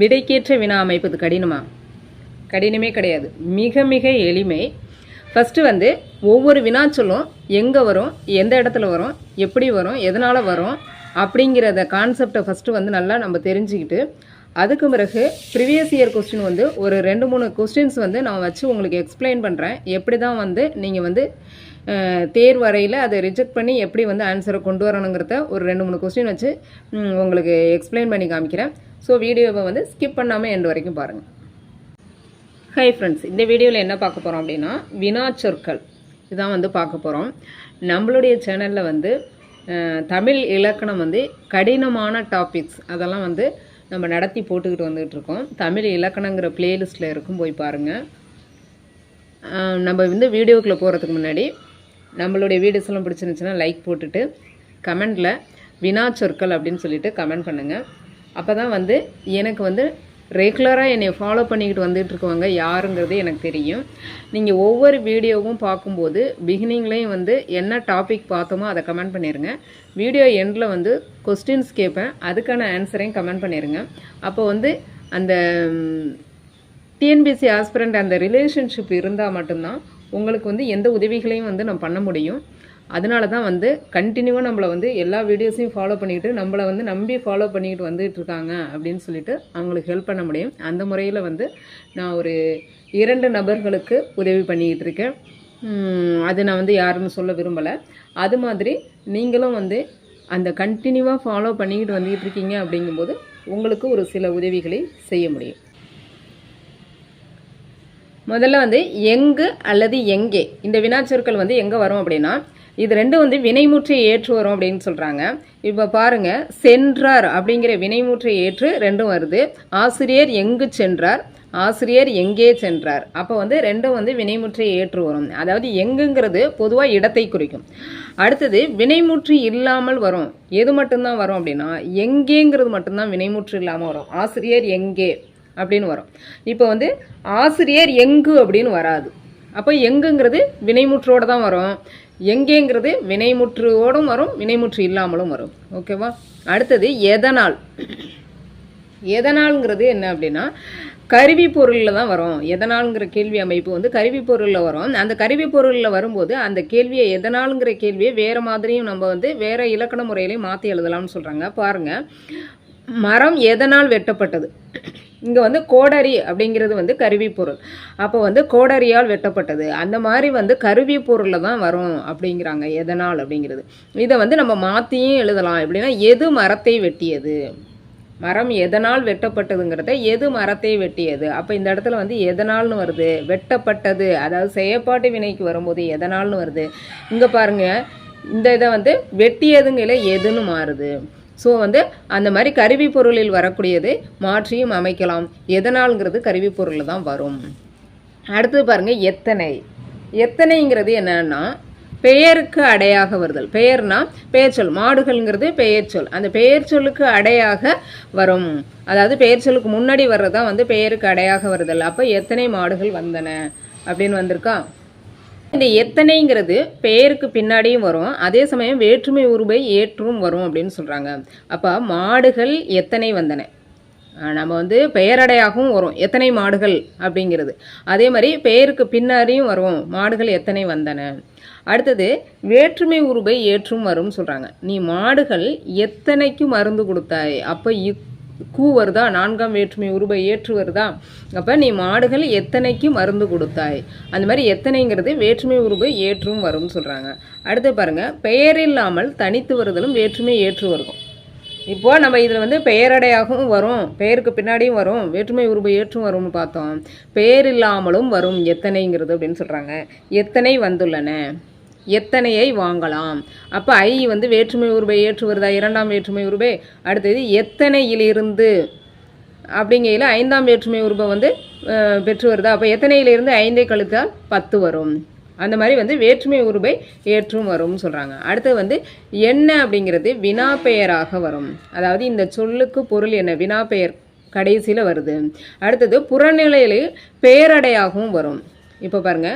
விடைக்கேற்ற வினா அமைப்பது கடினமா? கடினமே கிடையாது. மிக மிக எளிமை. ஃபஸ்ட்டு வந்து ஒவ்வொரு வினாச்சொல்லும் எங்கே வரும் எந்த இடத்துல வரும் எப்படி வரும் எதனால் வரும் அப்படிங்கிறத கான்செப்டை ஃபஸ்ட்டு வந்து நல்லா நம்ம தெரிஞ்சுக்கிட்டு அதுக்கு பிறகு ப்ரிவியஸ் இயர் கொஸ்டின் வந்து ஒரு ரெண்டு மூணு கொஸ்டின்ஸ் வந்து நான் வச்சு உங்களுக்கு எக்ஸ்பிளைன் பண்ணுறேன் எப்படி தான் வந்து நீங்கள் வந்து தேர்வறையில் அதை ரிஜெக்ட் பண்ணி எப்படி வந்து ஆன்சரை கொண்டு வரணுங்கிறத ஒரு ரெண்டு மூணு கொஸ்டின் வச்சு உங்களுக்கு எக்ஸ்பிளைன் பண்ணி காமிக்கிறேன். ஸோ வீடியோவை வந்து ஸ்கிப் பண்ணாமல் எண்டு வரைக்கும் பாருங்கள் ஹை ஃப்ரெண்ட்ஸ் இந்த வீடியோவில் என்ன பார்க்க போகிறோம் அப்படின்னா வினாச்சொற்கள் இதுதான் வந்து பார்க்க போகிறோம் நம்மளுடைய சேனலில் வந்து தமிழ் இலக்கணம் வந்து கடினமான டாபிக்ஸ் அதெல்லாம் வந்து நம்ம நடத்தி போட்டுக்கிட்டு வந்துகிட்டு இருக்கோம் தமிழ் இலக்கணங்கிற பிளேலிஸ்ட்டில் இருக்கும் போய் பாருங்கள் நம்ம வந்து வீடியோக்குள்ளே போகிறதுக்கு முன்னாடி நம்மளுடைய வீடியோஸ் எல்லாம் பிடிச்சிருந்துச்சுன்னா லைக் போட்டுட்டு கமெண்டில் வினா சொற்கள் அப்படின்னு சொல்லிட்டு கமெண்ட் பண்ணுங்கள் அப்போ தான் வந்து எனக்கு வந்து ரெகுலராக என்னை ஃபாலோ பண்ணிக்கிட்டு வந்துட்டு இருக்கவங்க யாருங்கிறது எனக்கு தெரியும். நீங்கள் ஒவ்வொரு வீடியோவும் பார்க்கும்போது பிகினிங்லேயும் வந்து என்ன டாபிக் பார்த்தோமோ அதை கமெண்ட் பண்ணிடுங்க வீடியோ எண்டில் வந்து கொஸ்டின்ஸ் கேட்பேன். அதுக்கான ஆன்சரையும் கமெண்ட் பண்ணிடுங்க அப்போ வந்து அந்த டிஎன்பிசி ஆஸ்பிரண்ட் அந்த ரிலேஷன்ஷிப் இருந்தால் மட்டும்தான் உங்களுக்கு வந்து எந்த உதவிகளையும் வந்து நான் பண்ண முடியும். அதனால தான் வந்து கண்டினியூவாக நம்மளை வந்து எல்லா வீடியோஸையும் ஃபாலோ பண்ணிக்கிட்டு நம்மளை வந்து நம்பி ஃபாலோ பண்ணிக்கிட்டு வந்துட்டு இருக்காங்க அப்படின்னு சொல்லிட்டு அவங்களுக்கு ஹெல்ப் பண்ண முடியும். அந்த முறையில் வந்து நான் ஒரு இரண்டு நபர்களுக்கு உதவி பண்ணிக்கிட்டு இருக்கேன். அது நான் வந்து யாருன்னு சொல்ல விரும்பலை. அது மாதிரி நீங்களும் வந்து அந்த கண்டினியூவாக ஃபாலோ பண்ணிக்கிட்டு வந்துக்கிட்டு இருக்கீங்க அப்படிங்கும்போது உங்களுக்கு ஒரு சில உதவிகளை செய்ய முடியும். முதல்ல வந்து எங்கு அல்லது எங்கே இந்த வினாச்சொற்கள் வந்து எங்கே வரும் அப்படின்னா இது ரெண்டும் வந்து வினைமுற்றை ஏற்று வரும் அப்படின்னு சொல்கிறாங்க இப்போ பாருங்க சென்றார் அப்படிங்கிற வினைமுற்றை ஏற்று ரெண்டும் வருது. ஆசிரியர் எங்கு சென்றார்? ஆசிரியர் எங்கே சென்றார்? அப்போ வந்து ரெண்டும் வந்து வினைமுற்றை ஏற்று வரும். அதாவது எங்குங்கிறது பொதுவாக இடத்தை குறிக்கும். அடுத்தது வினைமுற்று இல்லாமல் வரும். எது மட்டும்தான் வரும் அப்படின்னா எங்கேங்கிறது மட்டும்தான் வினைமுற்று இல்லாமல் வரும். ஆசிரியர் எங்கே அப்படின்னு வரும். இப்போ வந்து ஆசிரியர் எங்கு அப்படின்னு வராது. அப்போ எங்குங்கிறது வினைமுற்றோடு தான் வரும். எங்கேங்கிறது வினைமுற்றுவோடும் வரும் வினைமுற்று இல்லாமலும் வரும். ஓகேவா அடுத்தது எதனால்? எதனால்ங்கிறது என்ன அப்படின்னா கருவி பொருளில் தான் வரும். எதனாலுங்கிற கேள்வி அமைப்பு வந்து கருவி பொருளில் வரும். அந்த கருவி பொருளில் வரும்போது அந்த கேள்வியை எதனாலுங்கிற கேள்வியை வேறு மாதிரியும் நம்ம வந்து வேறு இலக்கண முறையிலையும் மாற்றி எழுதலாம்னு சொல்கிறாங்க பாருங்கள் மரம் எதனால் வெட்டப்பட்டது? இங்கே வந்து கோடரி அப்படிங்கிறது வந்து கருவிப்பொருள் அப்போ வந்து கோடரியால் வெட்டப்பட்டது. அந்த மாதிரி வந்து கருவி பொருளில் தான் வரும் அப்படிங்கிறாங்க எதனால் அப்படிங்கிறது. இதை வந்து நம்ம மாற்றியும் எழுதலாம். எப்படின்னா எது மரத்தை வெட்டியது? மரம் எதனால் வெட்டப்பட்டதுங்கிறத எது மரத்தை வெட்டியது? அப்போ இந்த இடத்துல வந்து எதனால்னு வருது? வெட்டப்பட்டது. அதாவது செயற்பாட்டு வினைக்கு வரும்போது எதனால்னு வருது? இங்கே பாருங்கள் இந்த இதை வந்து வெட்டியதுங்கிற எதுன்னு மாறுது. ஸோ வந்து அந்த மாதிரி கருவி பொருளில் வரக்கூடியது மாற்றியும் அமைக்கலாம். எதனால்ங்கிறது கருவி பொருளில் தான் வரும். அடுத்தது பாருங்கள் எத்தனை. எத்தனைங்கிறது என்னன்னா பெயருக்கு அடையாக வருதல். பெயர்னா சொல். மாடுகள்ங்கிறது பெயர்ச்சொல் அந்த பெயர்ச்சொல்லுக்கு அடையாக வரும். அதாவது பெயர்ச்சொல்லுக்கு முன்னாடி வர்றதான் வந்து பெயருக்கு அடையாக வருதல். அப்போ எத்தனை மாடுகள் வந்தன? அப்படின்னு வந்திருக்கா? இந்த எத்தனைங்கிறது பெயருக்கு பின்னாடியும் வரும். அதே சமயம் வேற்றுமை உருவை ஏற்றும் வரும் அப்படின்னு சொல்கிறாங்க அப்போ மாடுகள் எத்தனை வந்தன? நம்ம வந்து பெயரடையாகவும் வரும். எத்தனை மாடுகள் அப்படிங்கிறது. அதே மாதிரி பெயருக்கு பின்னாடியும் வரும். மாடுகள் எத்தனை வந்தன? அடுத்தது வேற்றுமை உருவை ஏற்றும் வரும்னு சொல்கிறாங்க நீ மாடுகள் எத்தனைக்கு மருந்து கொடுத்தாய்? அப்போ இக் கூ வருதா நான்காம் வேற்றுமை உருவை ஏற்று வருதா அப்போ நீ மாடுகள் எத்தனைக்கு மருந்து கொடுத்தாய்? அந்த மாதிரி எத்தனைங்கிறது வேற்றுமை உருவை ஏற்றும் வரும்னு சொல்கிறாங்க அடுத்து பாருங்க பெயர் இல்லாமல் தனித்து வருதலும் வேற்றுமை ஏற்று வரும் இப்போ நம்ம இதில் வந்து பெயரடையாகவும் வரும் பெயருக்கு பின்னாடியும் வரும் வேற்றுமை உருவை ஏற்றும் வரும்னு பார்த்தோம். பெயர் இல்லாமலும் வரும் எத்தனைங்கிறது அப்படின்னு சொல்கிறாங்க எத்தனை வந்துள்ளன? எத்தனையை வாங்கலாம்? அப்போ ஐ வந்து வேற்றுமை உருவை ஏற்று வருதா இரண்டாம் வேற்றுமை உருவை அடுத்தது எத்தனையிலிருந்து? அப்படிங்கையில் ஐந்தாம் வேற்றுமை உருவம் வந்து பெற்று வருதா அப்போ எத்தனையிலிருந்து ஐந்தை கழித்தால் பத்து வரும். அந்த மாதிரி வந்து வேற்றுமை உருவை ஏற்றும் வரும்னு சொல்கிறாங்க அடுத்து வந்து என்ன அப்படிங்கிறது வினா பெயராக வரும். அதாவது இந்த சொல்லுக்கு பொருள் என்ன? வினா பெயர் கடைசியில் வருது. அடுத்தது புறநிலையில் பெயரடையாகவும் வரும். இப்போ பாருங்க.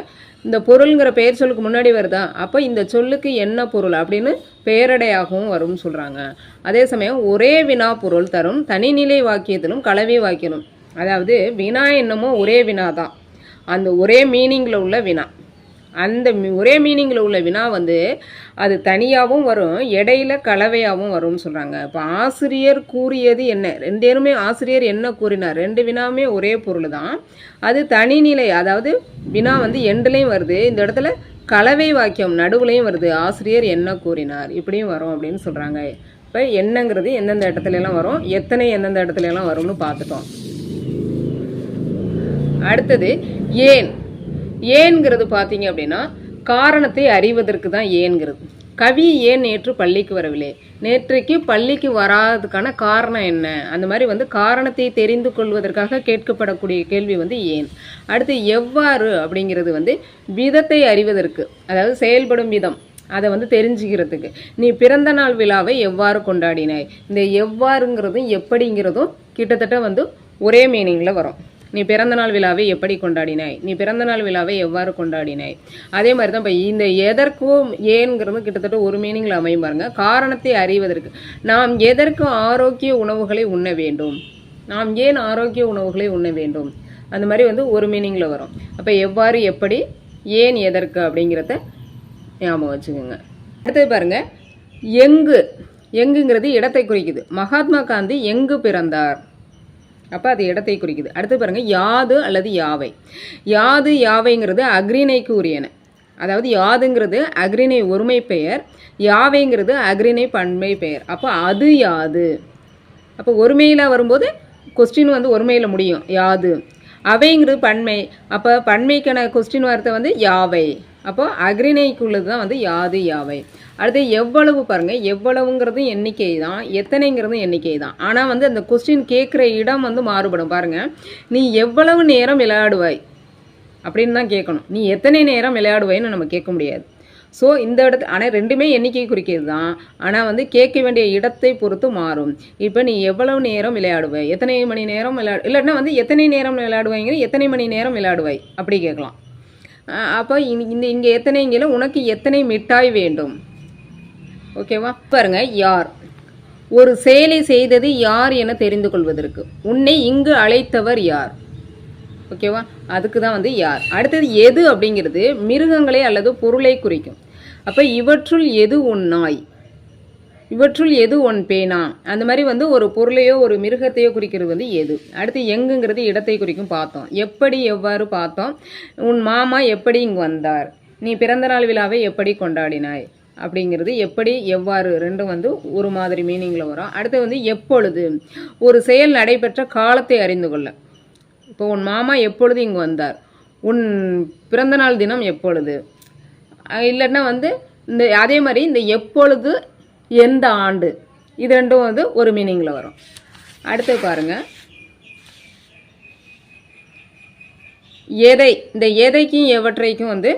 இந்த பொருளுங்கிற பெயர் சொல்லுக்கு முன்னாடி வருதா? அப்போ இந்த சொல்லுக்கு என்ன பொருள் அப்படின்னு பெயரடையாகவும் வரும்னு சொல்கிறாங்க அதே சமயம் ஒரே வினா பொருள் தரும் தனிநிலை வாக்கியத்திலும் கலவை வாக்கியலும் அதாவது வினா என்னமோ ஒரே வினா தான் அந்த ஒரே மீனிங்கில் உள்ள வினா. அந்த ஒரே மீனிங்கில் உள்ள வினா வந்து அது தனியாகவும் வரும் இடையில கலவையாகவும் வரும்னு சொல்கிறாங்க இப்போ ஆசிரியர் கூறியது என்ன? ரெண்டேருமே ஆசிரியர் என்ன கூறினார்? ரெண்டு வினாவுமே ஒரே பொருள் தான் அது தனிநிலை அதாவது வினா வந்து எண்டுலேயும் வருது இந்த இடத்துல கலவை வாக்கியம் நடுவுலையும் வருது ஆசிரியர் என்ன கூறினார்? இப்படியும் வரும் அப்படின்னு சொல்கிறாங்க இப்போ என்னங்கிறது எந்தெந்த இடத்துலலாம் வரும் எத்தனை எந்தெந்த இடத்துல எல்லாம் வரும்னு பார்த்துட்டோம். அடுத்தது ஏன்? ஏன்கிறது பார்த்தீங்க அப்படின்னா காரணத்தை அறிவதற்கு தான் ஏன்கிறது கவி ஏன் நேற்று பள்ளிக்கு வரவில்லை? நேற்றைக்கு பள்ளிக்கு வராததுக்கான காரணம் என்ன? அந்த மாதிரி வந்து காரணத்தை தெரிந்து கொள்வதற்காக கேட்கப்படக்கூடிய கேள்வி வந்து ஏன்? அடுத்து எவ்வாறு அப்படிங்கிறது வந்து விதத்தை அறிவதற்கு அதாவது செயல்படும் விதம் அதை வந்து தெரிஞ்சுக்கிறதுக்கு. நீ பிறந்த நாள் விழாவை எவ்வாறு கொண்டாடினாய்? இந்த எவ்வாறுங்கிறதும் எப்படிங்கிறதும் கிட்டத்தட்ட வந்து ஒரே மீனிங்கில் வரும். நீ பிறந்த நாள் விழாவை எப்படி கொண்டாடினாய்? நீ பிறந்த நாள் விழாவை எவ்வாறு கொண்டாடினாய்? அதே மாதிரி தான் இப்போ இந்த எதற்கும் ஏன்கிறது கிட்டத்தட்ட ஒரு மீனிங்கில் அமையும் பாருங்க. காரணத்தை அறிவதற்கு. நாம் எதற்கு ஆரோக்கிய உணவுகளை உண்ண வேண்டும்? நாம் ஏன் ஆரோக்கிய உணவுகளை உண்ண வேண்டும்? அந்த மாதிரி வந்து ஒரு மீனிங்கில் வரும். அப்போ எவ்வாறு எப்படி ஏன் எதற்கு அப்படிங்கிறத ஞாபகம் வச்சுக்கோங்க. அடுத்தது பாருங்க. எங்கு? எங்குங்கிறது இடத்தை குறிக்குது. மகாத்மா காந்தி எங்கு பிறந்தார்? அப்போ அது இடத்தை குறிக்குது. அடுத்து பாருங்கள் யாது அல்லது யாவை. யாது யாவைங்கிறது அக்ரிணைக்கு உரியன அதாவது யாதுங்கிறது அக்ரிணை ஒருமை பெயர் யாவைங்கிறது அக்ரிணை பன்மை பெயர். அப்போ அது யாது. அப்போ ஒருமையில் வரும்போது கொஸ்டின் வந்து ஒருமையில் முடியும். யாது. அவைங்கிறது பன்மை. அப்போ பன்மைக்கான கொஸ்டின் வார்த்தை வந்து யாவை. அப்போ அக்ரிணைக்குள்ளது தான் வந்து யாது யாவை. அடுத்து எவ்வளவு பாருங்கள் எவ்வளவுங்கிறதும் எண்ணிக்கை தான் எத்தனைங்கிறதும் எண்ணிக்கை தான் ஆனால் வந்து அந்த கொஸ்டின் கேட்குற இடம் வந்து மாறுபடும். பாருங்கள் நீ எவ்வளவு நேரம் விளையாடுவாய் அப்படின்னு தான் கேட்கணும். நீ எத்தனை நேரம் விளையாடுவாயின்னு நம்ம கேட்க முடியாது. ஸோ இந்த இடத்து ஆனால் ரெண்டுமே எண்ணிக்கை குறிக்கிறது தான் ஆனால் வந்து கேட்க வேண்டிய இடத்தை பொறுத்து மாறும். இப்போ நீ எவ்வளவு நேரம் விளையாடுவாய்? எத்தனை மணி நேரம் விளையாடு இல்லைன்னா வந்து எத்தனை நேரம் விளையாடுவாய்ங்கிற எத்தனை மணி நேரம் விளையாடுவாய்? அப்படி கேட்கலாம். அப்போ இந்த இங்கே எத்தனைங்கில உனக்கு எத்தனை மிட்டாய் வேண்டும்? ஓகேவா பாருங்க யார்? ஒரு செயலை செய்தது யார் என தெரிந்து கொள்வதற்கு. உன்னை இங்கு அழைத்தவர் யார்? ஓகேவா அதுக்கு தான் வந்து யார்? அடுத்தது எது அப்படிங்கிறது மிருகங்களை அல்லது பொருளை குறிக்கும். அப்போ இவற்றுள் எது உன் நாய்? இவற்றுள் எது ஒன் பேனா? அந்த மாதிரி வந்து ஒரு பொருளையோ ஒரு மிருகத்தையோ குறிக்கிறது வந்து எது? அடுத்து எங்குங்கிறது இடத்தை குறிக்கும் பார்த்தோம். எப்படி எவ்வாறு பார்த்தோம்? உன் மாமா எப்படி இங்கு வந்தார்? நீ பிறந்தநாள் விழாவை எப்படி கொண்டாடினாய்? அப்படிங்கிறது எப்படி எவ்வாறு ரெண்டும் வந்து ஒரு மாதிரி மீனிங்கில் வரும். அடுத்து வந்து எப்பொழுது? ஒரு செயல் நடைபெற்ற காலத்தை அறிந்து கொள்ள. இப்போ உன் மாமா எப்பொழுது இங்கு வந்தார்? உன் பிறந்தநாள் தினம் எப்பொழுது? இல்லைன்னா வந்து இந்த அதே மாதிரி இந்த எப்பொழுது எந்த ஆண்டு? இது ரெண்டும் வந்து ஒரு மீனிங்கில் வரும். அடுத்து பாருங்க. எதை இந்த எதைக்கும் எவற்றைக்கும் வந்து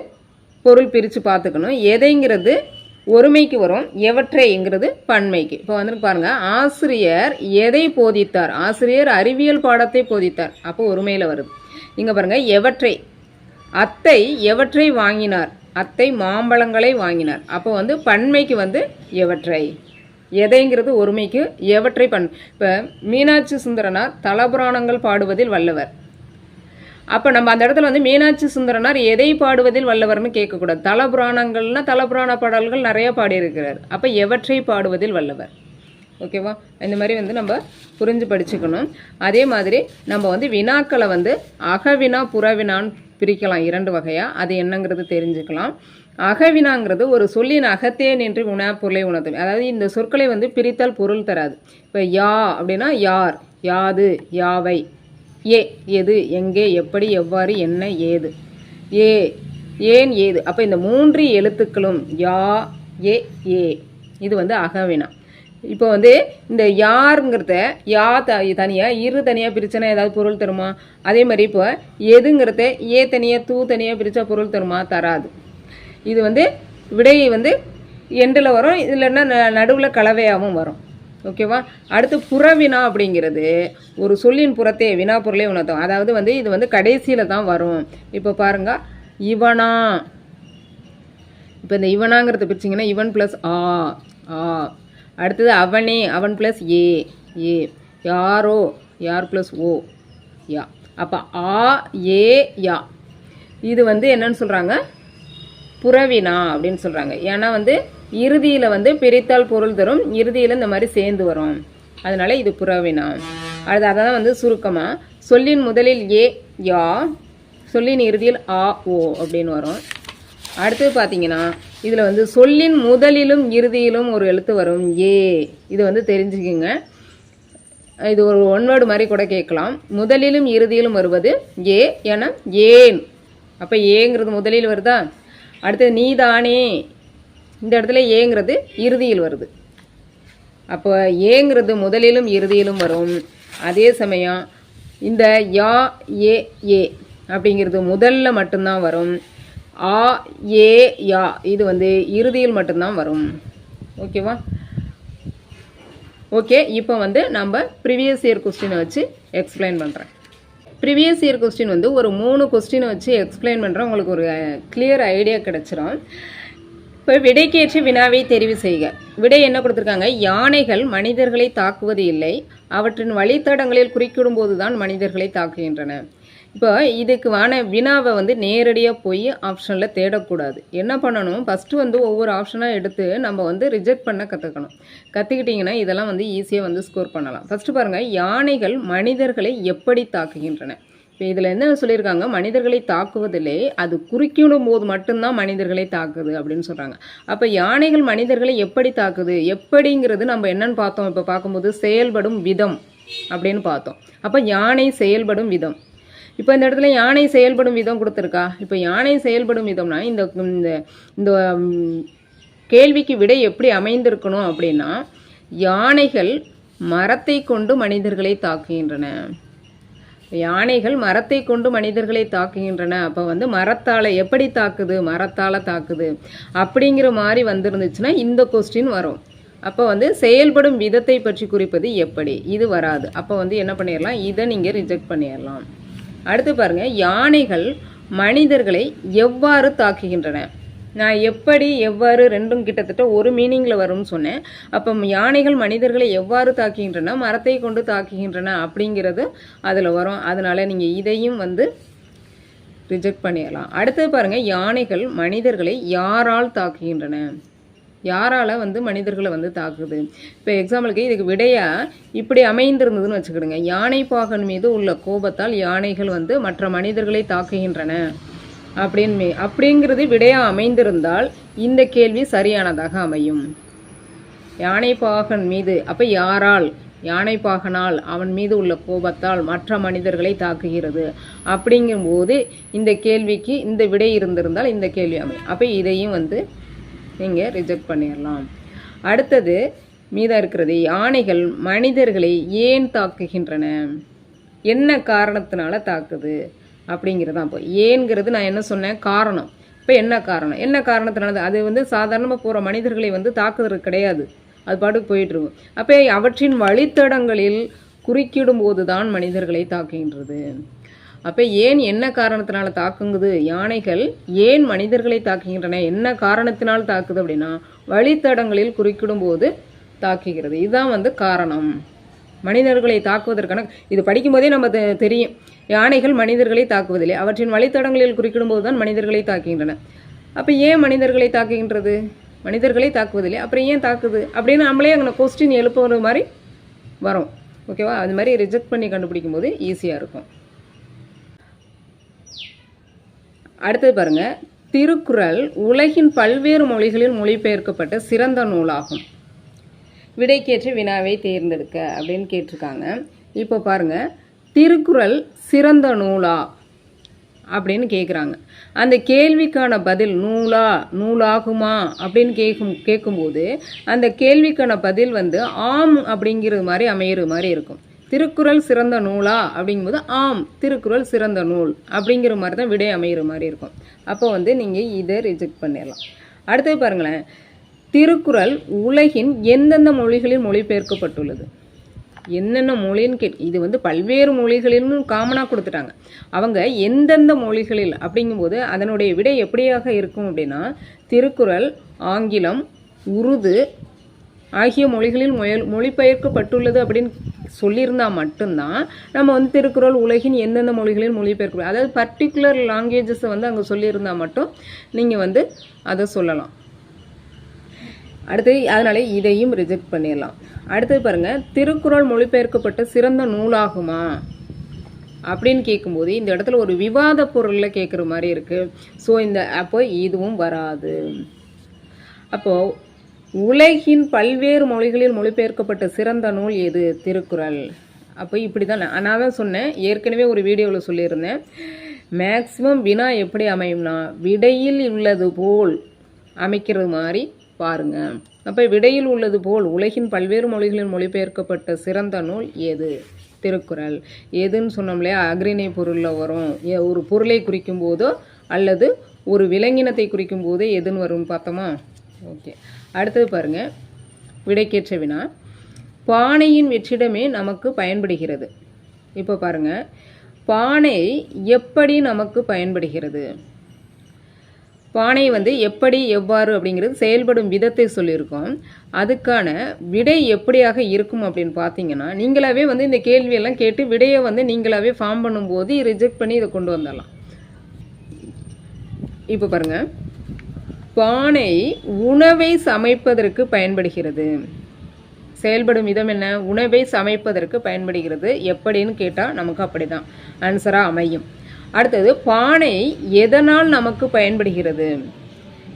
பொருள் பிரித்து பார்த்துக்கணும். எதைங்கிறது ஒருமைக்கு வரும் எவற்றைங்கிறது பன்மைக்கு. இப்போ வந்து பாருங்க ஆசிரியர் எதை போதித்தார்? ஆசிரியர் அறிவியல் பாடத்தை போதித்தார். அப்போ ஒருமையில் வருது. இங்கே பாருங்க எவற்றை? அத்தை எவற்றை வாங்கினார்? அத்தை மாம்பழங்களை வாங்கினார். அப்போ வந்து பன்மைக்கு வந்து எவற்றை? எதைங்கிறது ஒருமைக்கு எவற்றை பண்? இப்போ மீனாட்சி சுந்தரனார் தலபுராணங்கள் பாடுவதில் வல்லவர். அப்போ நம்ம அந்த இடத்துல வந்து மீனாட்சி சுந்தரனார் எதை பாடுவதில் வல்லவர்னு கேட்கக்கூடாது. தலபுராணங்கள்னா தலபுராண பாடல்கள் நிறைய பாடியிருக்கிறார். அப்போ எவற்றை பாடுவதில் வல்லவர்? ஓகேவா இந்த மாதிரி வந்து நம்ம புரிஞ்சு படிச்சுக்கணும். அதே மாதிரி நம்ம வந்து வினாக்களை வந்து அகவினா புறவினான்னு பிரிக்கலாம் இரண்டு வகையாக அது என்னங்கிறது தெரிஞ்சுக்கலாம். அகவினாங்கிறது ஒரு சொல்லின் அகத்தே நின்று உணா பொருளை உணர்த்தும். அதாவது இந்த சொற்களை வந்து பிரித்தால் பொருள் தராது. இப்போ யா அப்படின்னா யார்? யாது யாவை. ஏ எது எங்கே எப்படி எவ்வாறு என்ன ஏது. ஏ ஏன் ஏது. அப்போ இந்த மூன்று எழுத்துக்களும் யா ஏ ஏ. இது வந்து அகவினா. இப்போ வந்து இந்த யாருங்கிறத யா த தனியாக இரு தனியாக பிரிச்சனா ஏதாவது பொருள் தருமா? அதே மாதிரி இப்போ எதுங்கிறத ஏ தனியாக தூ தனியாக பிரித்தா பொருள் தருமா? தராது. இது வந்து விடை வந்து எண்டில் வரும் இல்லைன்னா நடுவில் கலவையாகவும் வரும். ஓகேவா? அடுத்து புறவினா அப்படிங்கிறது ஒரு சொல்லின் புறத்தே வினா பொருளே உணர்த்தும் அதாவது வந்து இது வந்து கடைசியில் தான் வரும். இப்போ பாருங்க இவனா. இப்போ இந்த இவனாங்கிறத பிரிச்சிங்கன்னா இவன் ப்ளஸ் ஆ ஆ. அடுத்தது அவனே அவன் ப்ளஸ் ஏ ஏ யாரோ யார் ப்ளஸ் ஓ யா. அப்போ ஆ ஏ யா. இது வந்து என்னன்னு சொல்கிறாங்க புறவினா அப்படின்னு சொல்கிறாங்க ஏன்னா வந்து இறுதியில் வந்து பிரித்தால் பொருள் தரும். இறுதியில் இந்த மாதிரி சேர்ந்து வரும். அதனால் இது புறவினா. அது அதான் வந்து சுருக்கமாக சொல்லின் முதலில் ஏ யா. சொல்லின் இறுதியில் ஆ ஓ அப்படின்னு வரும். அடுத்தது பார்த்தீங்கன்னா இதில் வந்து சொல்லின் முதலிலும் இறுதியிலும் ஒரு எழுத்து வரும் ஏ. இது வந்து தெரிஞ்சுக்குங்க. இது ஒரு ஒன் வேர்டு மாதிரி கூட கேட்கலாம். முதலிலும் இறுதியிலும் வருவது ஏ என ஏன். அப்போ ஏங்கிறது முதலில் வருதா? அடுத்தது நீதானே. இந்த இடத்துல ஏங்கிறது இறுதியில் வருது. அப்போ ஏங்கிறது முதலிலும் இறுதியிலும் வரும். அதே சமயம் இந்த யா ஏ ஏ அப்படிங்கிறது முதல்ல மட்டும்தான் வரும். ஆ ஏ யா. இது வந்து இறுதியில் மட்டும்தான் வரும். ஓகேவா ஓகே இப்போ வந்து நம்ம ப்ரிவியஸ் இயர் கொஸ்டினை வச்சு எக்ஸ்பிளைன் பண்ணுறேன் ப்ரிவியஸ் இயர் கொஸ்டின் வந்து ஒரு மூணு கொஸ்டினை வச்சு எக்ஸ்பிளைன் பண்ணுறேன் உங்களுக்கு ஒரு கிளியர் ஐடியா கிடச்சிரும். இப்போ விடைக்கேற்ற வினாவை தெரிவு செய்க. விடை என்ன கொடுத்துருக்காங்க? யானைகள் மனிதர்களை தாக்குவது இல்லை. அவற்றின் வழித்தடங்களில் குறிக்கிடும்போது தான் மனிதர்களை தாக்குகின்றன. இப்போ இதுக்குவான வினாவை வந்து நேரடியாக போய் ஆப்ஷனில் தேடக்கூடாது. என்ன பண்ணணும்? ஃபஸ்ட்டு வந்து ஒவ்வொரு ஆப்ஷனாக எடுத்து நம்ம வந்து ரிஜெக்ட் பண்ண கற்றுக்கணும் கற்றுக்கிட்டிங்கன்னா இதெல்லாம் வந்து ஈஸியாக வந்து ஸ்கோர் பண்ணலாம். ஃபஸ்ட்டு பாருங்கள் யானைகள் மனிதர்களை எப்படி தாக்குகின்றன? இப்போ இதில் என்ன சொல்லியிருக்காங்க? மனிதர்களை தாக்குவதிலே அது குறுக்கிடும் போது மட்டும்தான் மனிதர்களை தாக்குது அப்படின்னு சொல்கிறாங்க அப்போ யானைகள் மனிதர்களை எப்படி தாக்குது? எப்படிங்கிறது நம்ம என்னன்னு பார்த்தோம். இப்போ பார்க்கும்போது செயல்படும் விதம் அப்படின்னு பார்த்தோம். அப்போ யானை செயல்படும் விதம். இப்போ இந்த இடத்துல யானை செயல்படும் விதம் கொடுத்துருக்கா? இப்போ யானை செயல்படும் விதம்னா இந்த இந்த இந்த கேள்விக்கு விடை எப்படி அமைந்திருக்கணும் அப்படின்னா யானைகள் மரத்தை கொண்டு மனிதர்களை தாக்குகின்றன. யானைகள் மரத்தை கொண்டு மனிதர்களை தாக்குகின்றன. அப்போ வந்து மரத்தால் எப்படி தாக்குது? மரத்தால் தாக்குது. அப்படிங்கிற மாதிரி வந்திருந்துச்சுன்னா இந்த கொஸ்டின் வரும். அப்போ வந்து செயல்படும் விதத்தை பற்றி குறிப்பது எப்படி? இது வராது. அப்போ வந்து என்ன பண்ணிடலாம் இதை நீங்கள் ரிஜெக்ட் பண்ணிடலாம் அடுத்து பாருங்க யானைகள் மனிதர்களை எவ்வாறு தாக்குகின்றன? நான் எப்படி எவ்வாறு ரெண்டும் கிட்டத்தட்ட ஒரு மீனிங்கில் வரும்னு சொன்னேன். அப்போ யானைகள் மனிதர்களை எவ்வாறு தாக்குகின்றன மரத்தை கொண்டு தாக்குகின்றன அப்படிங்கிறது அதில் வரும். அதனால் நீங்கள் இதையும் வந்து ரிஜெக்ட் பண்ணிடலாம். அடுத்தது பாருங்கள் யானைகள் மனிதர்களை யாரால் தாக்குகின்றன? யாரால் வந்து மனிதர்களை வந்து தாக்குது. இப்போ எக்ஸாம்பிளுக்கு இதுக்கு விடையாக இப்படி அமைந்திருந்ததுன்னு வச்சுக்கிடுங்க. யானை பாகன் மீது உள்ள கோபத்தால் யானைகள் வந்து மற்ற மனிதர்களை தாக்குகின்றன. அப்படின்னு அப்படிங்கிறது விடையாக அமைந்திருந்தால் இந்த கேள்வி சரியானதாக அமையும். யானைப்பாகன் மீது அப்போ யாரால் யானைப்பாகனால் அவன் மீது உள்ள கோபத்தால் மற்ற மனிதர்களை தாக்குகிறது. அப்படிங்கும்போது இந்த கேள்விக்கு இந்த விடை இருந்திருந்தால் இந்த கேள்வி அமையும். அப்போ இதையும் வந்து நீங்கள் ரிஜெக்ட் பண்ணிடலாம் அடுத்தது மீதம் இருக்கிறது யானைகள் மனிதர்களை ஏன் தாக்குகின்றன? என்ன காரணத்தினால தாக்குது? அப்படிங்கிறது தான் இப்போ. ஏன்கிறது நான் என்ன சொன்னேன்? காரணம். இப்போ என்ன காரணம்? என்ன காரணத்தினால அது வந்து சாதாரணமாக போகிற மனிதர்களை வந்து தாக்குதல் கிடையாது. அது பாட்டுக்கு போயிட்டுருக்கும் அப்போ அவற்றின் வழித்தடங்களில் குறுக்கிடும் போது தான் மனிதர்களை தாக்குகின்றது. அப்போ ஏன் என்ன காரணத்தினால தாக்குங்குது? யானைகள் ஏன் மனிதர்களை தாக்குகின்றன? என்ன காரணத்தினால் தாக்குது அப்படின்னா வழித்தடங்களில் குறுக்கிடும் போது தாக்குகிறது. இதுதான் வந்து காரணம். மனிதர்களை தாக்குவதற்கான இது படிக்கும்போதே நம்ம தெ- தெரியும். யானைகள் மனிதர்களை தாக்குவதில்லை. அவற்றின் வழித்தடங்களில் குறிக்கிடும்போது தான் மனிதர்களை தாக்குகின்றன. அப்போ ஏன் மனிதர்களை தாக்குகின்றது? மனிதர்களை தாக்குவதில்லை. அப்புறம் ஏன் தாக்குது? அப்படின்னு நம்மளே அங்கே கொஸ்டின் எழுப்புற மாதிரி வரும். ஓகேவா அது மாதிரி ரிஜெக்ட் பண்ணி கண்டுபிடிக்கும் போது ஈஸியாக இருக்கும். அடுத்தது பாருங்க. திருக்குறள் உலகின் பல்வேறு மொழிகளில் மொழிபெயர்க்கப்பட்ட சிறந்த நூலாகும். விடைக்கேற்று வினாவை தேர்ந்தெடுக்க அப்படின்னு கேட்டிருக்காங்க. இப்போ பாருங்க. திருக்குறள் சிறந்த நூலா அப்படின்னு கேட்குறாங்க அந்த கேள்விக்கான பதில் நூலா நூலாகுமா அப்படின்னு கேட்கும் கேட்கும்போது அந்த கேள்விக்கான பதில் வந்து ஆம் அப்படிங்கிறது மாதிரி அமையிற மாதிரி இருக்கும். திருக்குறள் சிறந்த நூலா அப்படிங்கும்போது ஆம் திருக்குறள் சிறந்த நூல் அப்படிங்கிற மாதிரி தான் விடை அமைகிற மாதிரி இருக்கும். அப்போ வந்து நீங்கள் இதை ரிஜெக்ட் பண்ணிடலாம் அடுத்தது பாருங்களேன். திருக்குறள் உலகின் எந்தெந்த மொழிகளில் மொழிபெயர்க்கப்பட்டுள்ளது? என்னென்ன மொழின்னு கேட் இது வந்து பல்வேறு மொழிகளிலும் காமனாக கொடுத்துட்டாங்க. அவங்க எந்தெந்த மொழிகளில் அப்படிங்கும்போது அதனுடைய விடை எப்படியாக இருக்கும் அப்படின்னா திருக்குறள் ஆங்கிலம் உருது ஆகிய மொழிகளில் மொழி மொழிபெயர்க்கப்பட்டுள்ளது அப்படின்னு சொல்லியிருந்தா மட்டும்தான் நம்ம வந்து திருக்குறள் உலகின் எந்தெந்த மொழிகளில் மொழிபெயர்க்க அதாவது பர்டிகுலர் லாங்குவேஜஸை வந்து அங்கே சொல்லியிருந்தால் மட்டும் நீங்கள் வந்து அதை சொல்லலாம். அடுத்து அதனால இதையும் ரிஜெக்ட் பண்ணிடலாம். அடுத்தது பாருங்கள் திருக்குறள் மொழிபெயர்க்கப்பட்ட சிறந்த நூலாகுமா? அப்படின்னு கேட்கும்போது இந்த இடத்துல ஒரு விவாத பொருளில் கேட்குற மாதிரி இருக்குது ஸோ இந்த அப்போ இதுவும் வராது. அப்போது உலகின் பல்வேறு மொழிகளில் மொழிபெயர்க்கப்பட்ட சிறந்த நூல் எது? திருக்குறள். அப்போ இப்படி தான் நான் தான் சொன்னேன். ஏற்கனவே ஒரு வீடியோவில் சொல்லியிருந்தேன். மேக்சிமம் வினா எப்படி அமையும்னா விடையில் உள்ளது போல் அமைக்கிறது மாதிரி பாருங்க. அப்போ விடையில் உள்ளது போல் உலகின் பல்வேறு மொழிகளில் மொழிபெயர்க்கப்பட்ட சிறந்த நூல் எது? திருக்குறள். எதுன்னு சொன்னோம் இல்லையா? அக்ரிணை பொருளில் வரும். ஏ- ஒரு பொருளை குறிக்கும் போதோ அல்லது ஒரு விலங்கினத்தை குறிக்கும் போதோ எதுன்னு வரும்னு பார்த்தோமா? ஓகே. அடுத்தது பாருங்க. விடைக்கேற்ற வினா. பானையின் வெற்றிடமே நமக்கு பயன்படுகிறது. இப்போ பாருங்க. பானை எப்படி நமக்கு பயன்படுகிறது? பானை வந்து எப்படி எவ்வாறு அப்படிங்கிறது செயல்படும் விதத்தை சொல்லியிருக்கோம். அதுக்கான விடை எப்படியாக இருக்கும் அப்படின்னு பார்த்தீங்கன்னா நீங்களாவே வந்து இந்த கேள்வியெல்லாம் கேட்டு விடையை வந்து நீங்களாவே ஃபார்ம் பண்ணும்போது ரிஜெக்ட் பண்ணி இதை கொண்டு வந்துடலாம். இப்போ பாருங்கள் பானை உணவை சமைப்பதற்கு பயன்படுகிறது. செயல்படும் விதம் என்ன? உணவை சமைப்பதற்கு பயன்படுகிறது. எப்படின்னு கேட்டால் நமக்கு அப்படிதான். ஆன்சராக அமையும். அடுத்தது பானை எதனால் நமக்கு பயன்படுகிறது?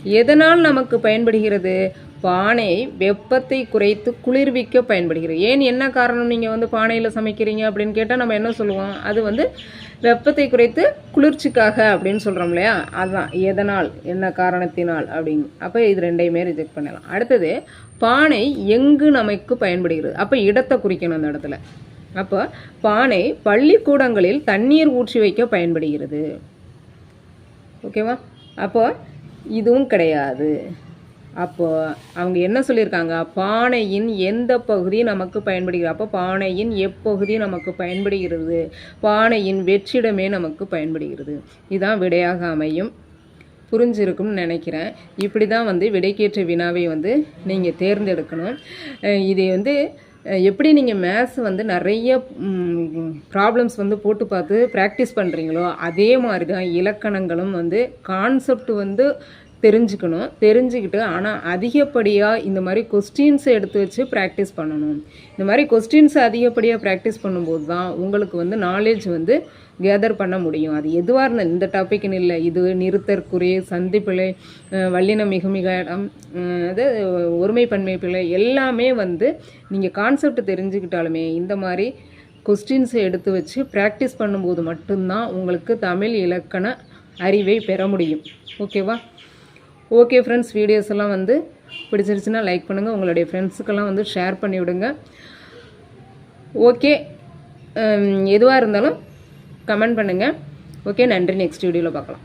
எதனால் நமக்கு பயன்படுகிறது? பானை வெப்பத்தை குறைத்து குளிர்விக்க பயன்படுகிறது. ஏன் என்ன காரணம் நீங்கள் வந்து பானையில் சமைக்கிறீங்க அப்படின்னு கேட்டால் நம்ம என்ன சொல்லுவோம்? அது வந்து வெப்பத்தை குறைத்து குளிர்ச்சிக்காக அப்படின்னு சொல்கிறோம் இல்லையா? அதுதான் எதனால்? என்ன காரணத்தினால் அப்படின்னு. அப்போ இது ரெண்டையுமே ரிஜெக்ட் பண்ணலாம். அடுத்தது பானை எங்கு நமக்கு பயன்படுகிறது? அப்போ இடத்தை குறிக்கணும் அந்த இடத்துல. அப்போ பானை பள்ளிக்கூடங்களில் தண்ணீர் ஊற்றி வைக்க பயன்படுகிறது. ஓகேவா? அப்போ இதுவும் கிடையாது. அப்போ அவங்க என்ன சொல்லியிருக்காங்க? பானையின் எந்த பகுதி நமக்கு பயன்படுகிறது. அப்போ பானையின் எப்பகுதி நமக்கு பயன்படுகிறது? பானையின் வெற்றிடமே நமக்கு பயன்படுகிறது. இதுதான் விடையாக அமையும். புரிஞ்சிருக்கும்னு நினைக்கிறேன். இப்படி தான் வந்து விடைக்கேற்ற வினாவை வந்து நீங்கள் தேர்ந்தெடுக்கணும். இதை வந்து எப்படி நீங்கள் மேத்ஸ் வந்து நிறைய ப்ராப்ளம்ஸ் வந்து போட்டு பார்த்து ப்ராக்டிஸ் பண்ணுறீங்களோ அதே மாதிரி தான் இலக்கணங்களும் வந்து கான்செப்ட் வந்து தெரிஞ்சுக்கணும். தெரிஞ்சுக்கிட்டு ஆனால் அதிகப்படியாக இந்த மாதிரி கொஸ்டின்ஸை எடுத்து வச்சு ப்ராக்டிஸ் பண்ணணும். இந்த மாதிரி கொஸ்டின்ஸ் அதிகப்படியாக ப்ராக்டிஸ் பண்ணும்போது தான் உங்களுக்கு வந்து நாலேஜ் வந்து கேதர் பண்ண முடியும். அது எதுவாக இருந்தால் இந்த டாபிக்னு இல்லை. இது நிறுத்தற்குறி சந்திப்பிழை வல்லின வல்லினம் மிகுமிக இடம் அது ஒருமை பன்மை பிழை எல்லாமே வந்து நீங்கள் கான்செப்ட் தெரிஞ்சுக்கிட்டாலுமே இந்த மாதிரி கொஸ்டின்ஸை எடுத்து வச்சு ப்ராக்டிஸ் பண்ணும்போது மட்டும்தான் உங்களுக்கு தமிழ் இலக்கண அறிவை பெற முடியும். ஓகேவா ஓகே ஃப்ரெண்ட்ஸ் வீடியோஸ் எல்லாம் வந்து பிடிச்சிருச்சுன்னா லைக் பண்ணுங்கள் உங்களுடைய ஃப்ரெண்ட்ஸுக்கெல்லாம் வந்து ஷேர் பண்ணி விடுங்க. ஓகே எதுவாக இருந்தாலும் கமெண்ட் பண்ணுங்கள் ஓகே நன்றி. நெக்ஸ்ட் வீடியோவில் பார்க்கலாம்.